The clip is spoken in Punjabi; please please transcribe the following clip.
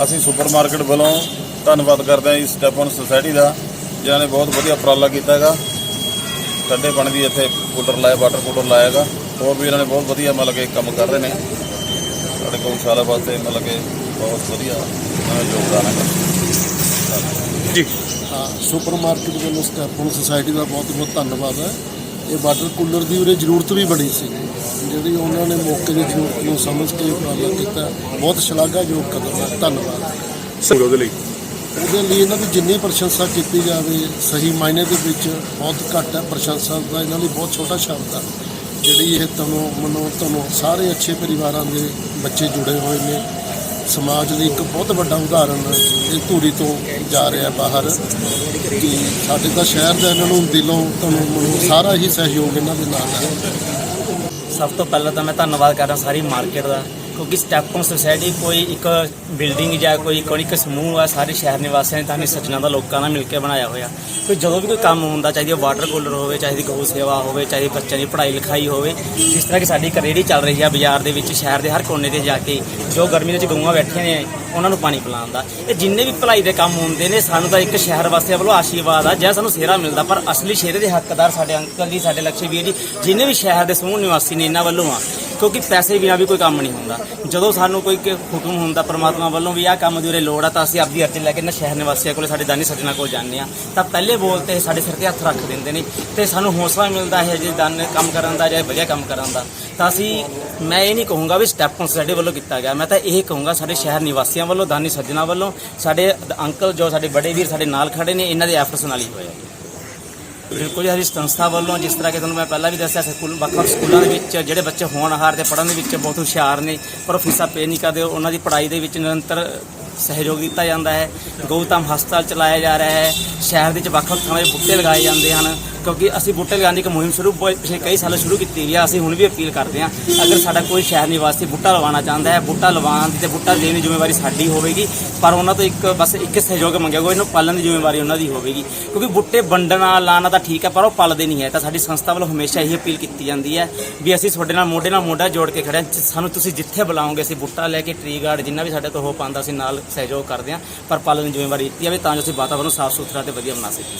ਅਸੀਂ ਸੁਪਰਮਾਰਕਟ ਵੱਲੋਂ ਧੰਨਵਾਦ ਕਰਦੇ ਹਾਂ ਜੀ ਸਟੈਪਨ ਸੁਸਾਇਟੀ ਦਾ, ਜਿਨ੍ਹਾਂ ਨੇ ਬਹੁਤ ਵਧੀਆ ਉਪਰਾਲਾ ਕੀਤਾ ਹੈਗਾ। ਠੰਡੇ ਪਾਣੀ ਦੀ ਇੱਥੇ ਕੂਲਰ ਲਾਇਆ, ਵਾਟਰ ਕੂਲਰ ਲਾਇਆ ਹੈਗਾ। ਹੋਰ ਵੀ ਇਹਨਾਂ ਨੇ ਬਹੁਤ ਵਧੀਆ ਮਤਲਬ ਕਿ ਕੰਮ ਕਰ ਰਹੇ ਨੇ। ਸਾਡੇ ਗਊਸ਼ਾਲਾ ਵਾਸਤੇ ਮਤਲਬ ਕਿ ਬਹੁਤ ਵਧੀਆ ਇਹਨਾਂ ਦਾ ਯੋਗਦਾਨ ਹੈਗਾ। ਜੀ। ਹਾਂ ਸੁਪਰਮਾਰਕਟ ਵੱਲੋਂ ਸਟੈਪਨ ਸੁਸਾਇਟੀ ਦਾ ਬਹੁਤ ਬਹੁਤ ਧੰਨਵਾਦ ਹੈ। ਇਹ ਵਾਟਰ ਕੂਲਰ ਦੀ ਉਰੇ ਜ਼ਰੂਰਤ ਵੀ ਬੜੀ ਸੀ। ਜਿਹੜੀ ਉਹਨਾਂ ਨੇ ਮੌਕੇ ਦੀ ਜ਼ਰੂਰਤ ਨੂੰ ਸਮਝ ਕੇ ਉਪਰਾਲਾ ਕੀਤਾ ਬਹੁਤ ਸ਼ਲਾਘਾਯੋਗ ਕਦਮ ਹੈ ਧੰਨਵਾਦ। ਸਰ ਉਹਦੇ ਲਈ? ਉਹਦੇ ਲਈ ਇਹਨਾਂ ਦੀ ਜਿੰਨੀ ਪ੍ਰਸ਼ੰਸਾ ਕੀਤੀ ਜਾਵੇ ਸਹੀ ਮਾਇਨੇ ਦੇ ਵਿੱਚ ਬਹੁਤ ਘੱਟ ਹੈ ਪ੍ਰਸ਼ੰਸਾ ਦਾ ਇਹਨਾਂ ਲਈ ਬਹੁਤ ਛੋਟਾ ਸ਼ਬਦ ਹੈ ਜਿਹੜੀ ਇਹ ਤਨੋਂ ਮਨੋਂ ਤਨੋਂ ਸਾਰੇ ਅੱਛੇ ਪਰਿਵਾਰਾਂ ਦੇ ਬੱਚੇ ਜੁੜੇ ਹੋਏ ਨੇ। ਸਮਾਜ ਲਈ ਇੱਕ ਬਹੁਤ ਵੱਡਾ ਉਦਾਹਰਣ ਇਹ ਧੂਰੀ ਤੋਂ ਜਾ ਰਿਹਾ ਬਾਹਰ ਕਿ ਸਾਡੇ ਤਾਂ ਸ਼ਹਿਰ ਦਾ ਇਹਨਾਂ ਨੂੰ ਦਿਲੋਂ ਤੁਹਾਨੂੰ ਮਨੋਂ ਸਾਰਾ ਹੀ ਸਹਿਯੋਗ ਇਹਨਾਂ ਦੇ ਨਾਲ ਹੈ। ਸਭ ਤੋਂ ਪਹਿਲਾਂ ਤਾਂ ਮੈਂ ਧੰਨਵਾਦ ਕਰਦਾ ਸਾਰੀ ਮਾਰਕੀਟ ਦਾ ਕਿਉਂਕਿ ਸਟੈਪਨ ਸੁਸਾਇਟੀ ਕੋਈ ਇੱਕ ਬਿਲਡਿੰਗ ਜਾਂ ਕੋਈ ਕੋਈ ਇੱਕ ਸਮੂਹ ਆ, ਸਾਰੇ ਸ਼ਹਿਰ ਨਿਵਾਸੀਆਂ ਨੇ ਤਾਂ ਨਹੀਂ ਸੱਜਣਾ ਦਾ, ਲੋਕਾਂ ਨਾਲ ਮਿਲ ਕੇ ਬਣਾਇਆ ਹੋਇਆ। ਕੋਈ ਜਦੋਂ ਵੀ ਕੋਈ ਕੰਮ ਹੁੰਦਾ ਚਾਹੀਦੀ ਵਾਟਰ ਕੂਲਰ ਹੋਵੇ ਚਾਹੀਦੀ ਗਊ ਸੇਵਾ ਹੋਵੇ, ਚਾਹੇ ਬੱਚਿਆਂ ਦੀ ਪੜ੍ਹਾਈ ਲਿਖਾਈ ਹੋਵੇ, ਜਿਸ ਤਰ੍ਹਾਂ ਕਿ ਸਾਡੀ ਇੱਕ ਰੇਹੜੀ ਚੱਲ ਰਹੀ ਆ ਬਾਜ਼ਾਰ ਦੇ ਵਿੱਚ, ਸ਼ਹਿਰ ਦੇ ਹਰ ਕੋਨੇ ਤੇ ਜਾ ਕੇ, ਜੋ ਗਰਮੀ ਦੇ ਵਿੱਚ ਗਊਆਂ ਬੈਠੀਆਂ ਨੇ, ਉਹਨਾਂ ਨੂੰ ਪਾਣੀ ਪਿਲਾਉਣ ਦਾ। ਇਹ ਜਿੰਨੇ ਵੀ ਭਲਾਈ ਦੇ ਕੰਮ ਹੁੰਦੇ ਨੇ, ਸਾਨੂੰ ਤਾਂ ਇੱਕ ਸ਼ਹਿਰ ਵਾਸੀਆਂ ਵੱਲੋਂ ਆਸ਼ੀਰਵਾਦ ਆ, ਜਾਂ ਸਾਨੂੰ ਸੇਰਾ ਮਿਲਦਾ, ਪਰ ਅਸਲੀ ਸ਼ੇਰੇ ਦੇ ਹੱਕਦਾਰ ਸਾਡੇ ਅੰਕਲ ਜੀ, ਸਾਡੇ ਲਕਸ਼ੇ ਵੀਰ ਜੀ, ਜਿੰਨੇ ਵੀ ਸ਼ਹਿਰ ਦੇ ਸਮੂਹ ਨਿਵਾਸੀ ਨੇ, ਇਹਨਾਂ ਵੱਲੋਂ ਆ। ਕਿਉਂਕਿ ਪੈਸੇ ਬਿਨਾਂ ਵੀ ਕੋਈ ਕੰਮ ਨਹੀਂ ਹੁੰਦਾ। ਜਦੋਂ ਸਾਨੂੰ ਕੋਈ ਕ- ਹੁਕਮ ਹੁੰਦਾ ਪਰਮਾਤਮਾ ਵੱਲੋਂ ਵੀ ਆਹ ਕੰਮ ਦੀ ਉਰੇ ਲੋੜ ਆ, ਤਾਂ ਅਸੀਂ ਆਪਦੀ ਅਰਜ਼ੀ ਲੈ ਕੇ ਨਾ ਸ਼ਹਿਰ ਨਿਵਾਸੀਆਂ ਕੋਲੇ ਸਾਡੇ ਦਾਨੀ ਸੱਜਣਾ ਕੋਲ ਜਾਂਦੇ ਆ ਤਾਂ ਪਹਿਲੇ ਬੋਲ ਤੇ ਸਾਡੇ ਸਿਰ ਤੇ ਹੱਥ ਰੱਖ ਦਿੰਦੇ ਨੇ ਤੇ ਸਾਨੂੰ ਹੌਸਲਾ ਮਿਲਦਾ ਹੈ ਜੇ ਦਾਨ ਕੰਮ ਕਰਨ ਦਾ ਜਾਂ ਵਧੀਆ ਕੰਮ ਕਰਨ ਦਾ। ਤਾਂ ਅਸੀਂ, ਮੈਂ ਇਹ ਨਹੀਂ ਕਹੂੰਗਾ ਵੀ ਸਟੈਪ ਸਾਡੇ ਵੱਲੋਂ ਕੀਤਾ ਗਿਆ। ਮੈਂ ਤਾਂ ਇਹ ਕਹੂੰਗਾ ਸਾਡੇ ਸ਼ਹਿਰ ਨਿਵਾਸੀਆਂ ਵੱਲੋਂ, ਦਾਨੀ ਸੱਜਣਾ ਵੱਲੋਂ, ਸਾਡੇ ਅੰਕਲ ਜੋ ਸਾਡੇ ਬੜੇ ਵੀਰ ਸਾਡੇ ਨਾਲ ਖੜੇ ਨੇ, ਇਹਨਾਂ ਦੇ ਐਫਰਟਸ ਨਾਲ ਹੀ ਹੋਇਆ। ਬਿਲਕੁਲ ਹੀ ਸਾਡੀ ਸੰਸਥਾ ਵੱਲੋਂ ਜਿਸ ਤਰ੍ਹਾਂ ਕਿ ਤੁਹਾਨੂੰ ਮੈਂ ਪਹਿਲਾਂ ਵੀ ਦੱਸਿਆ ਸਕੂਲ ਵੱਖ-ਵੱਖ ਸਕੂਲਾਂ ਦੇ ਵਿੱਚ ਜਿਹੜੇ ਬੱਚੇ ਹੋਣਹਾਰ ਤੇ ਪੜ੍ਹਨ ਦੇ ਵਿੱਚ ਬਹੁਤ ਹੁਸ਼ਿਆਰ ਨੇ, ਪਰ ਉਹ ਫੀਸਾਂ ਪੇ ਨਹੀਂ ਕਰਦੇ, ਉਹਨਾਂ ਦੀ ਪੜ੍ਹਾਈ ਦੇ ਵਿੱਚ ਨਿਰੰਤਰ ਸਹਿਯੋਗ ਦਿੱਤਾ ਜਾਂਦਾ ਹੈ। ਗੌਤਮ ਹਸਪਤਾਲ ਚਲਾਇਆ ਜਾ ਰਿਹਾ ਹੈ। ਸ਼ਹਿਰ ਦੇ ਵਿੱਚ ਵੱਖ-ਵੱਖ ਥਾਵਾਂ 'ਤੇ ਬੂਟੇ ਲਗਾਏ ਜਾਂਦੇ ਹਨ। ਕਿਉਂਕਿ ਅਸੀਂ ਬੂਟੇ ਲਗਾਉਣ ਦੀ ਇੱਕ ਮੁਹਿੰਮ ਸ਼ੁਰੂ ਪ- ਪਿਛਲੇ ਕਈ ਸਾਲਾਂ ਸ਼ੁਰੂ ਕੀਤੀ ਗਈ ਆ, ਅਸੀਂ ਹੁਣ ਵੀ ਅਪੀਲ ਕਰਦੇ ਹਾਂ, ਅਗਰ ਸਾਡਾ ਕੋਈ ਸ਼ਹਿਰ ਨਿਵਾਸੀ ਬੂਟਾ ਲਵਾਉਣਾ ਚਾਹੁੰਦਾ ਹੈ, ਬੂਟਾ ਲਵਾਉਣ ਦੀ ਤੇ ਬੂਟਾ ਦੇਣ ਦੀ ਜ਼ਿੰਮੇਵਾਰੀ ਸਾਡੀ ਹੋਵੇਗੀ, ਪਰ ਉਹਨਾਂ ਤੋਂ ਇੱਕ ਬਸ ਇੱਕ ਸਹਿਯੋਗ ਮੰਗਿਆ ਇਹਨੂੰ ਪਾਲਣ ਦੀ ਜ਼ਿੰਮੇਵਾਰੀ ਉਹਨਾਂ ਦੀ ਹੋਵੇਗੀ। ਕਿਉਂਕਿ ਬੂਟੇ ਵੰਡਣਾ ਲਾਣਾ ਤਾਂ ਠੀਕ ਹੈ, ਪਰ ਉਹ ਪਲਦੇ ਨਹੀਂ ਹੈ, ਤਾਂ ਸਾਡੀ ਸੰਸਥਾ ਵੱਲੋਂ ਹਮੇਸ਼ਾ ਇਹੀ ਅਪੀਲ ਕੀਤੀ ਜਾਂਦੀ ਹੈ ਵੀ ਅਸੀਂ ਤੁਹਾਡੇ ਨਾਲ, ਮੋਢੇ ਨਾਲ ਮੋਢਾ ਜੋੜ ਕੇ ਖੜੇ ਹਾਂ ਸਾਨੂੰ ਤੁਸੀਂ ਜਿੱਥੇ ਬੁਲਾਓਗੇ, ਅਸੀਂ ਬੂਟਾ ਲੈ ਕੇ ਟ੍ਰੀ ਗਾਰਡ ਜਿੰਨਾ ਵੀ ਸਾਡੇ ਤੋਂ ਹੋ ਪਾਉਂਦਾ, ਅਸੀਂ ਨਾਲ ਸਹਿਯੋਗ ਕਰਦੇ ਹਾਂ, ਪਰ ਪਾਲਣ ਦੀ ਜ਼ਿੰਮੇਵਾਰੀ ਦਿੱਤੀ ਜਾਵੇ, ਤਾਂ ਜੋ ਅਸੀਂ ਵਾਤਾਵਰਨ ਸਾਫ਼ ਸੁਥਰਾ ਤੇ ਵਧੀਆ ਬਣਾ ਸਕੀਏ।